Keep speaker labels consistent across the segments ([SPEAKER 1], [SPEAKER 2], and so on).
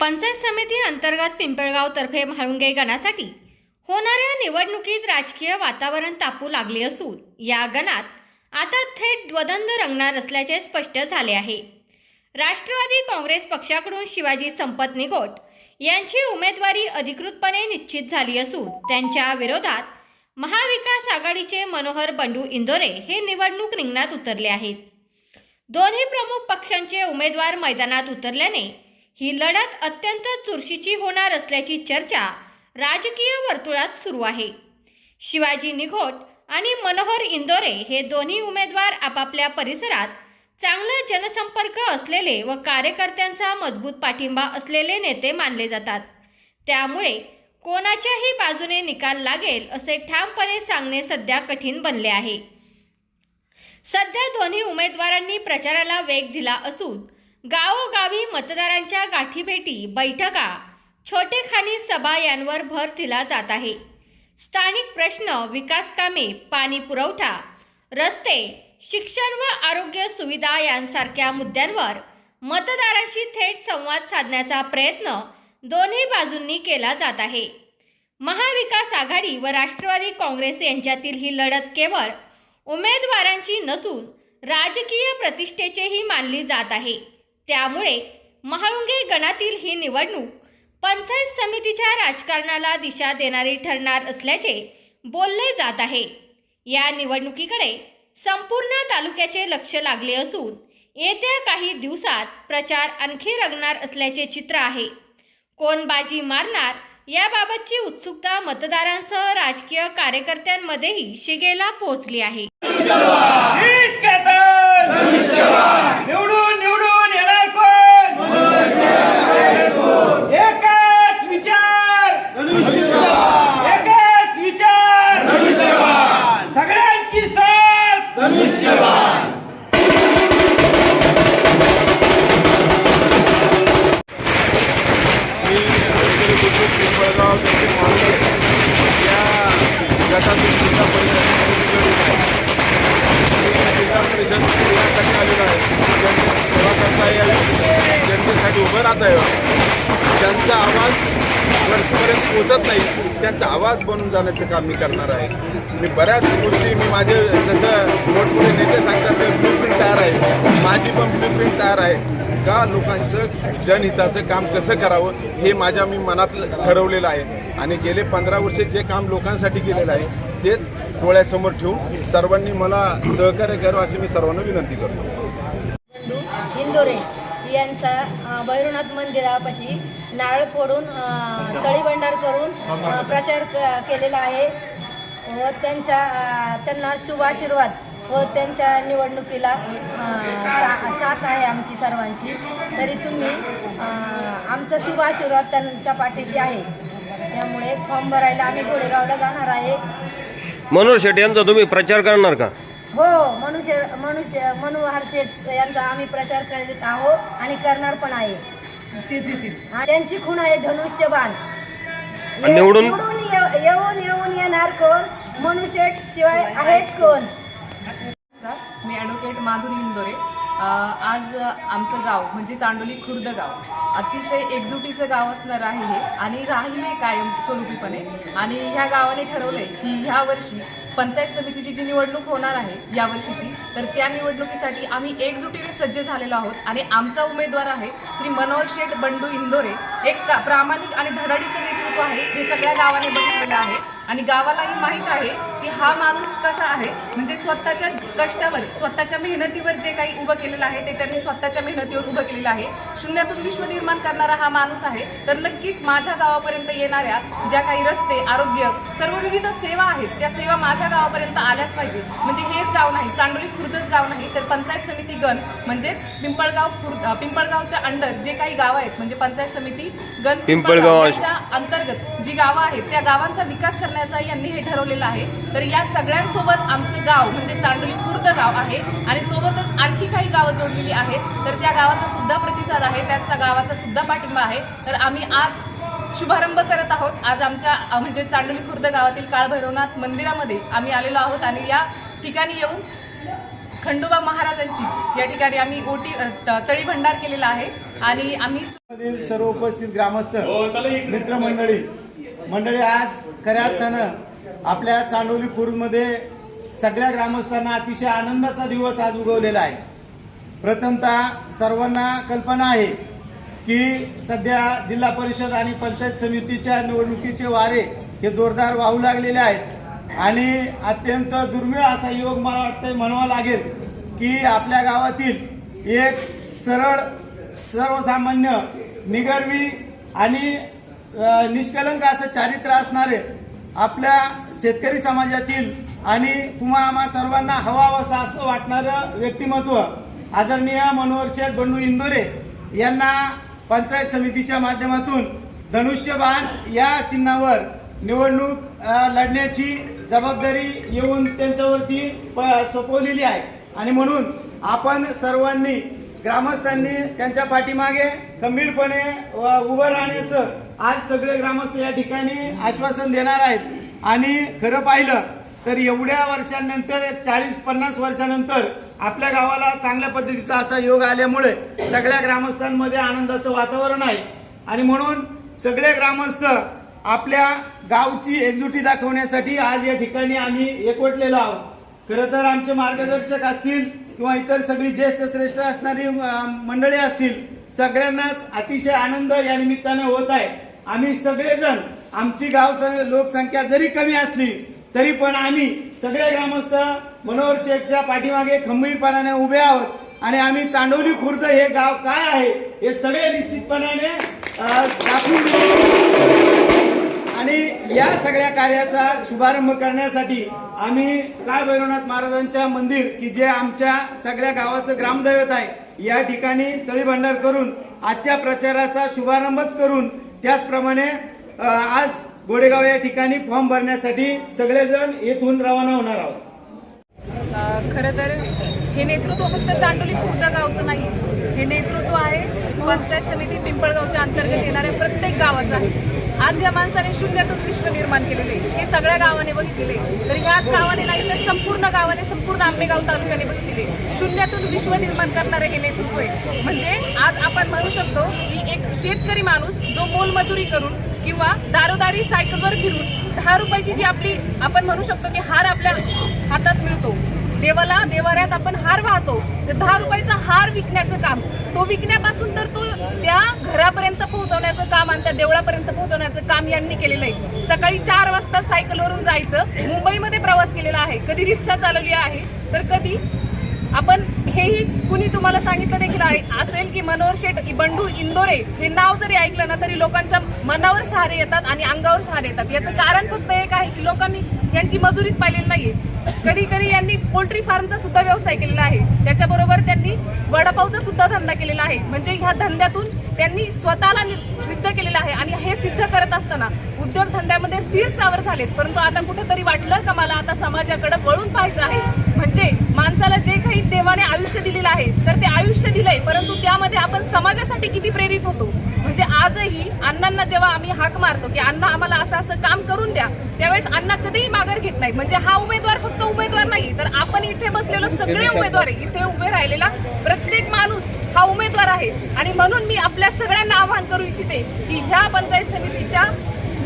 [SPEAKER 1] पंचायत समिती अंतर्गत पिंपळगाव तर्फे म्हाळुंगे गणासाठी होणाऱ्या निवडणुकीत राजकीय वातावरण तापू लागले असून या गणात आता थेट द्वंद्व रंगणार असल्याचे स्पष्ट झाले आहे. राष्ट्रवादी काँग्रेस पक्षाकडून शिवाजी संपत निगोट यांची उमेदवारी अधिकृतपणे निश्चित झाली असून त्यांच्या विरोधात महाविकास आघाडीचे मनोहर बंडू इंदोरे हे निवडणूक रिंगणात उतरले आहेत. दोन्ही प्रमुख पक्षांचे उमेदवार मैदानात उतरल्याने ही लढत अत्यंत चुरशीची होणार असल्याची चर्चा राजकीय वर्तुळात सुरू आहे. शिवाजी निघोट आणि मनोहर इंदोरे हे दोन्ही उमेदवार आपापल्या परिसरात चांगला जनसंपर्क असलेले व कार्यकर्त्यांचा मजबूत पाठिंबा असलेले नेते मानले जातात. त्यामुळे कोणाच्याही बाजूने निकाल लागेल असे ठामपणे सांगणे सध्या कठीण बनले आहे. सध्या दोन्ही उमेदवारांनी प्रचाराला वेग दिला असून गावोगावी मतदारांच्या गाठीभेटी बैठका छोटेखानी सभा यांवर भर दिला जात आहे. स्थानिक प्रश्न विकासकामे पाणी पुरवठा रस्ते शिक्षण व आरोग्य सुविधा यांसारख्या मुद्द्यांवर मतदारांशी थेट संवाद साधण्याचा प्रयत्न दोन्ही बाजूंनी केला जात आहे. महाविकास आघाडी व राष्ट्रवादी काँग्रेस यांच्यातील ही लढत केवळ उमेदवारांची नसून राजकीय प्रतिष्ठेचेही मानली जात आहे. त्यामुळे महाळुंगे गणातील ही निवडणूक पंचायत समितीच्या राजकारणाला दिशा देणारी ठरणार असल्याचे बोलले जात आहे. या निवडणुकीकडे संपूर्ण तालुक्याचे लक्ष लागले असून येत्या काही दिवसात प्रचार आणखी रंगणार असल्याचे चित्र आहे. कोण बाजी मारणार याबाबतची उत्सुकता मतदारांसह राजकीय कार्यकर्त्यांमध्येही शिगेला पोहोचली आहे.
[SPEAKER 2] वरपर्यंत नाही. त्यांचा आवाज बनून जाण्याचं काम मी करणार आहे. मी बऱ्याच गोष्टी मी माझे जसं मोठमोठे नेते सांगतात ते ब्लूप्रिंट तयार आहे. माझी पण ब्लूप्रिंट तयार आहे. का लोकांचं जनहिताचं काम कसं करावं हे माझ्या मी मनात ठरवलेलं आहे. आणि गेले पंधरा वर्षे जे काम लोकांसाठी केलेलं आहे ते डोळ्यासमोर ठेवून सर्वांनी मला सहकार्य करावं अशी मी सर्वांना विनंती करतो.
[SPEAKER 3] इंदोरे यांचा भैरवनाथ मंदिरापाशी नारळ फोडून अ, तळीबंडार करून प्रचार क- केलेला आहे. व त्यांच्या त्यांना शुभ आशीर्वाद व त्यांच्या निवडणुकीला साथ आहे आमची सर्वांची. तरी तुम्ही आमचा शुभ आशीर्वाद त्यांच्या पाठीशी आहे. त्यामुळे फॉर्म भरायला आम्ही गोडेगावला जाणार आहे.
[SPEAKER 4] मनोहर शेट यांचा तुम्ही प्रचार करणार का?
[SPEAKER 3] हो मनुष्य मनुष्य मनोहर शेठ यांचा आम्ही प्रचार करीत आहोत आणि करणार पण आहे. हा, त्यांची खूण आहे धनुष्यबाण.
[SPEAKER 4] आणि निवडून-
[SPEAKER 3] ये- येऊन येऊन येणार कोण? मनुष्य शिवाय आहेच कोण?
[SPEAKER 5] नमस्कार मी ॲडव्होकेट माधुरी इंदोरे. अ, आज आमचं गाव म्हणजे चांडोली खुर्द गाव अतिशय एकजुटीचं गाव असणार आहे हे आणि राहिले कायम स्वरूपीपणे. आणि ह्या गावाने ठरवलंय की ह्या वर्षी पंचायत समितीची जी निवडणूक होणार आहे या वर्षीची तर त्या निवडणुकीसाठी आम्ही एकजुटीने सज्ज झालेलो आहोत. आणि आमचा उमेदवार आहे श्री मनोहर शेठ बंडू इंदोरे. एक का- प्रामाणिक आणि धडाडीचं नेतृत्व आहे. हे सगळ्या गावाने बघितलेलं आहे. आणि गावालाही माहीत आहे की हा माणूस कसा आहे. म्हणजे स्वतःच्या कष्टावर स्वतःच्या मेहनतीवर जे काही उभं केलेलं आहे ते त्यांनी स्वतःच्या मेहनतीवर उभं केलेलं आहे. शून्यातून विश्व निर्माण करणारा हा माणूस आहे. तर नक्कीच माझ्या गावापर्यंत येणाऱ्या ज्या काही रस्ते आरोग्य सर्व विविध सेवा आहेत त्या सेवा माझ्या गावापर्यंत आल्याच पाहिजे म्हणजे हेच गाव नाही चांडोली खुर्दच गाव नाही तर पंचायत समिती गण म्हणजेच पिंपळगाव खुर्द पिंपळगावच्या अंडर जे काही गावं आहेत म्हणजे पंचायत समिती गण
[SPEAKER 4] पिंपळगाव
[SPEAKER 5] अंतर्गत जी गावं आहेत त्या गावांचा विकास करण्याचा यांनी हे ठरवलेलं आहे. तर या सगळ्यांसोबत आमचे गाव म्हणजे चांडोली खुर्द गाव आहे. आणि सोबतच आणखी काही गावं जोडलेली आहेत. तर त्या गावाचा सुद्धा प्रतिसाद आहे. त्यांचा गावाचा सुद्धा पाठिंबा आहे. तर आम्ही आज शुभारंभ करत आहोत. आज आमच्या म्हणजे चांडोली खुर्द गावातील काळभैरवनाथ मंदिरामध्ये आम्ही आलेलो आहोत. आणि या ठिकाणी येऊन खंडोबा महाराजांची या ठिकाणी आम्ही त- तळी भंडार केलेला आहे. आणि आम्ही
[SPEAKER 6] सर्व उपस्थित ग्रामस्थ मित्रमंडळी मंडळी आज खऱ्या अर्थानं आपल्या चांडोली खुर्दमध्ये सगळ्या ग्रामस्थांना अतिशय आनंदाचा दिवस आज उगवलेला आहे. प्रथमतः सर्वांना कल्पना आहे की सध्या जिल्हा परिषद आणि पंचायत समितीच्या निवडणुकीचे वारे हे जोरदार वाहू लागलेले आहेत. आणि अत्यंत दुर्मिळ असा योग मला वाटतं म्हणावा लागेल की आपल्या गावातील एक सरळ सर्वसामान्य निगर्वी आणि निष्कलंक असं चारित्र्य असणारे आपल्या शेतकरी समाजातील आणि तुम्हा आम्हा सर्वांना हवावंसं असं वाटणारं व्यक्तिमत्व आदरणीय मनोहर शेठ बंडू इंदोरे यांना पंचायत समितीच्या माध्यमातून धनुष्यबाण या चिन्हावर निवडणूक लढण्याची जबाबदारी येऊन त्यांच्यावरती प- सोपवलेली आहे. आणि म्हणून आपण सर्वांनी ग्रामस्थांनी त्यांच्या पाठीमागे खंबीरपणे व उभं राहण्याचं आज सगळे ग्रामस्थ या ठिकाणी आश्वासन देणार आहेत. आणि खरं पाहिलं तर एवढ्या वर्षांनंतर चाळीस पन्नास वर्षानंतर आपल्या गावाला चांगल्या पद्धतीचा असा योग आल्यामुळे सगळ्या ग्रामस्थांमध्ये आनंदाचं वातावरण आहे. आणि म्हणून सगळे ग्रामस्थ आपल्या गावची एकजुटी दाखवण्यासाठी आज या ठिकाणी आम्ही एकवटलेलो आहोत. खरं तर आमचे मार्गदर्शक असतील किंवा इतर सगळी ज्येष्ठ श्रेष्ठ असणारी मंडळी असतील सगळ्यांनाच अतिशय आनंद या निमित्तानं होत आहे. आम्ही सगळेजण आमची गाव लोकसंख्या जरी कमी असली तरी पण आम्ही सगळे ग्रामस्थ मनोहर शेठच्या पाठीमागे खंबीरपणाने उभे आहोत. आणि आम्ही चांडवली खुर्द हे गाव काय आहे हे सगळे निश्चितपणाने दाखवून आणि या सगळ्या कार्याचा शुभारंभ करण्यासाठी आम्ही काय भैरवनाथ महाराजांच्या मंदिर की जे आमच्या सगळ्या गावाचं ग्रामदैवत आहे या ठिकाणी तळीभंडार करून आजच्या प्रचाराचा शुभारंभच करून त्याचप्रमाणे आज गोडेगाव या ठिकाणी फॉर्म भरण्यासाठी सगळेजण येथून रवाना होणार आहोत.
[SPEAKER 5] खर खरं तर हे नेतृत्व फक्त चांडोली खुर्द गावचं नाही हे नेतृत्व आहे पंचायत समिती पिंपळगावच्या अंतर्गत येणाऱ्या प्रत्येक गावाचं आहे. आज या माणसाने शून्यातून विश्व निर्माण केलेले हे सगळ्या गावाने बघितलेले तर ह्याच गावाने नाही तर संपूर्ण गावाने संपूर्ण आंबेगाव तालुक्याने बघितलेले शून्यातून विश्व निर्माण करणारे हे नेतृत्व आहे. म्हणजे आज आपण म्हणू शकतो की एक शेतकरी माणूस जो मोलमजुरी करून किंवा दारोदारी सायकलवर फिरून दहा रुपयाची जी आपली आपण म्हणू शकतो की हार आपल्या हातात मिळतो. देवाला देवाऱ्यात आपण हार वाहतो. तर दहा रुपयाचा हार विकण्याचं काम तो विकण्यापासून तर तो त्या घरापर्यंत पोहोचवण्याचं काम आणि त्या देवळापर्यंत पोहोचवण्याचं काम यांनी केलेलं आहे. सकाळी चार वाजता सायकलवरून जायचं. मुंबईमध्ये प्रवास केलेला आहे. कधी रिक्षा चालवली आहे तर कधी आपण हेही कुणी तुम्हाला सांगितलं देखील आहे असेल की मनोहर शेठ बंडू इंदोरे हे नाव जरी ऐकलं ना तरी लोकांच्या मनावर शहारे येतात आणि अंगावर शहारे येतात. याचं कारण फक्त एक आहे की लोकांनी यांची मजुरीच पाहिलेली नाहीये. कधी कधी यांनी पोल्ट्री फार्मचा सुद्धा व्यवसाय केलेला आहे. त्याच्याबरोबर त्यांनी वडापावचा सुद्धा धंदा केलेला आहे. म्हणजे ह्या धंद्यातून त्यांनी स्वतःला नि- सिद्ध केलेलं आहे आणि हे सिद्ध करत असताना उद्योग धंद्यामध्ये स्थिर सावर झालेत. परंतु आता कुठेतरी वाटलं का मला आता समाजाकडे वळून पाहायचं आहे? माणसाला जे काही देवाने आयुष्य दिलेलं आहे तर ते आयुष्य दिलंय. परंतु त्यामध्ये आपण समाजासाठी किती प्रेरित होतो? म्हणजे आजही अण्णांना जेव्हा आम्ही हाक मारतो की अण्णा आम्हाला असं असं काम करून द्या त्यावेळेस अण्णा कधीही माघार घेत नाहीत. म्हणजे हा उमेदवार फक्त उमेदवार नाही तर आपण इथे बसलेलो सगळे उमेदवार आहे. इथे उभे राहिलेला प्रत्येक माणूस हा उमेदवार आहे. आणि म्हणून मी आपल्या सगळ्यांना आवाहन करू इच्छिते की ह्या पंचायत समितीच्या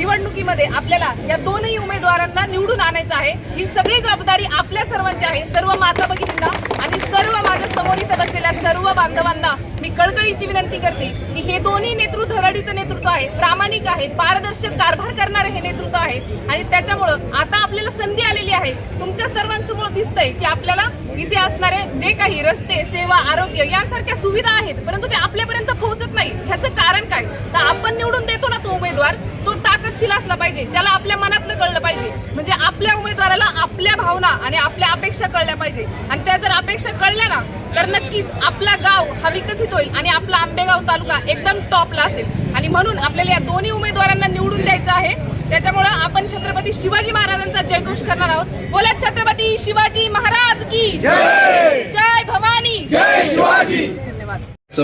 [SPEAKER 5] निवडणुकीमध्ये आपल्याला या दोनही उमेदवारांना निवडून आणायचं आहे. ही सगळी जबाबदारी आपल्या सर्वांची आहे. सर्व माता भगिनींना आणि सर्व माझ्यासमोर इथं बसलेल्या सर्व बांधवांना मी कळकळीची विनंती करते की हे दोन्ही नेतृत्व धडाडीचं नेतृत्व आहे. प्रामाणिक आहे पारदर्शक कारभार करणारे हे नेतृत्व आहे. आणि त्याच्यामुळं आता आपल्याला संधी आलेली आहे. तुमच्या सर्वांसमोर दिसतंय की आपल्याला इथे असणारे जे काही रस्ते सेवा आरोग्य यांसारख्या सुविधा आहेत परंतु ते आपल्यापर्यंत पोहोचत नाही. ह्याचं कारण काय? तर आपण निवडून देतो ना तो उमेदवार. तो ताकदशील असला पाहिजे. त्याला आपल्या मनातलं कळलं पाहिजे. म्हणजे आपल्या उमेदवाराला आपल्या भावना आणि आपल्या अपेक्षा कळल्या पाहिजे. आणि त्या जर अपेक्षा कळल्या ना तर नक्कीच आपला गाव हा विकसित होईल आणि आपला आंबेगाव तालुका एकदम टॉपला असेल. आणि म्हणून आपल्याला या दोन्ही उमेदवारांना निवडून द्यायचं आहे. त्याच्यामुळं आपण छत्रपती शिवाजी महाराजांचा जयघोष करणार आहोत. बोला छत्रपती शिवाजी महाराज की जय! भवानी!
[SPEAKER 6] जय शिवाजी!
[SPEAKER 5] धन्यवाद.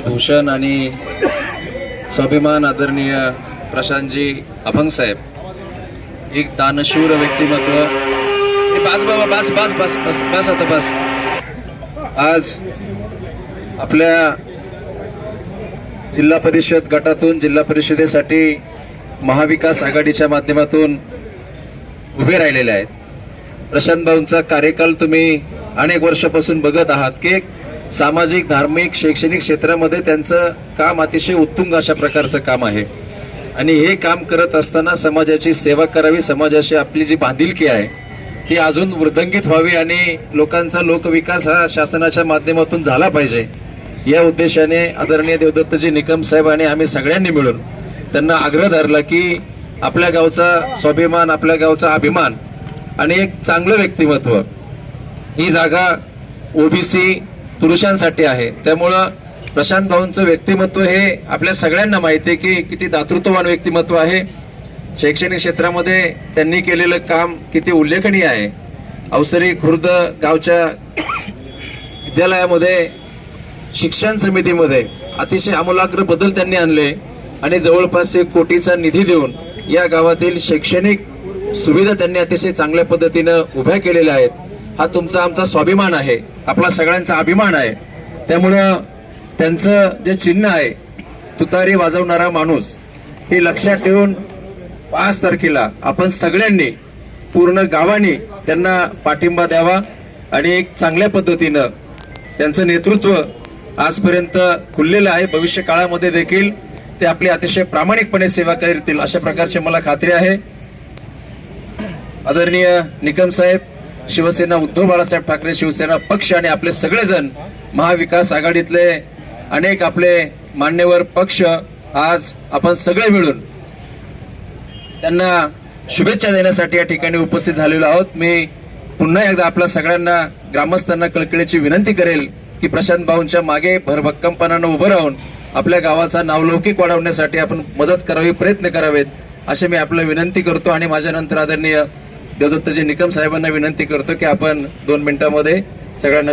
[SPEAKER 7] भूषण आणि स्वाभिमान आदरणीय प्रशांतजी अभंग साहेब एक दानशूर व्यक्तिमत्व. ए, बस बाबा बस बस बस बस बस आता बस. आज आपल्या जिल्हा परिषद गटातून जिल्हा परिषदेसाठी महाविकास आघाडीच्या माध्यमातून उभे राहिलेले आहेत. प्रशांत भाऊंचा कार्यकाल तुम्ही अनेक वर्षापासून बघत आहात की सामाजिक धार्मिक शैक्षणिक क्षेत्रामध्ये त्यांचं काम अतिशय उत्तुंग अशा प्रकारचं काम आहे. आणि हे काम करत असताना समाजाची सेवा करावी समाजाशी आपली जी बांधिलकी आहे ती अजून वृद्धंगित व्हावी आणि लोकांचा लोकविकास हा शासनाच्या माध्यमातून झाला पाहिजे. या उद्देशाने आदरणीय देवदत्तजी निकम साहेब आणि आम्ही सगळ्यांनी मिळून त्यांना आग्रह धरला की आपल्या गावचा स्वाभिमान आपल्या गावचा अभिमान आणि एक चांगलं व्यक्तिमत्व ही जागा ओबीसी पुरुषांसाठी आहे. त्यामुळं प्रशांत भाऊंचं व्यक्तिमत्व हे आपल्या सगळ्यांना माहिती आहे की किती दातृत्ववान व्यक्तिमत्व आहे. शैक्षणिक क्षेत्रामध्ये त्यांनी केलेलं काम किती उल्लेखनीय आहे. अवसरी खुर्द गावच्या विद्यालयामध्ये शिक्षण समितीमध्ये अतिशय आमूलाग्र बदल त्यांनी आणले आणि जवळपास एक कोटीचा निधी देऊन या गावातील शैक्षणिक सुविधा त्यांनी अतिशय चांगल्या पद्धतीनं उभ्या केलेल्या आहेत. हा तुमचा आमचा स्वाभिमान आहे. आपला सगळ्यांचा अभिमान आहे. त्यामुळं त्यांचं जे चिन्ह आहे तुतारी वाजवणारा माणूस हे लक्षात ठेवून पाच तारखेला आपण सगळ्यांनी पूर्ण गावाने त्यांना पाठिंबा द्यावा आणि एक चांगल्या पद्धतीनं त्यांचं नेतृत्व आजपर्यंत खुललेलं आहे. भविष्य काळामध्ये देखील ते आपली अतिशय प्रामाणिकपणे सेवा करतील अशा प्रकारची मला खात्री आहे. आदरणीय निकम साहेब शिवसेना उद्धव बाळासाहेब ठाकरे शिवसेना पक्ष आणि आपले सगळेजण महाविकास आघाडीतले अनेक आपले मान्यवर पक्ष आज आपण सगळे मिळून त्यांना शुभेच्छा देण्यासाठी या ठिकाणी उपस्थित झालेलो आहोत. मी पुन्हा एकदा आपल्या सगळ्यांना ग्रामस्थांना कळकळीची विनंती करेल की प्रशांत भाऊंच्या मागे भरभक्कमपणानं उभं राहून आपल्या गावाचा नावलौकिक वाढवण्यासाठी आपण मदत करावी प्रयत्न करावेत असे मी आपलं विनंती करतो आणि माझ्या नंतर आदरणीय देवदत्तजी निकम साहेबांना विनंती करतो की आपण दोन मिनिटांमध्ये सगळ्यांना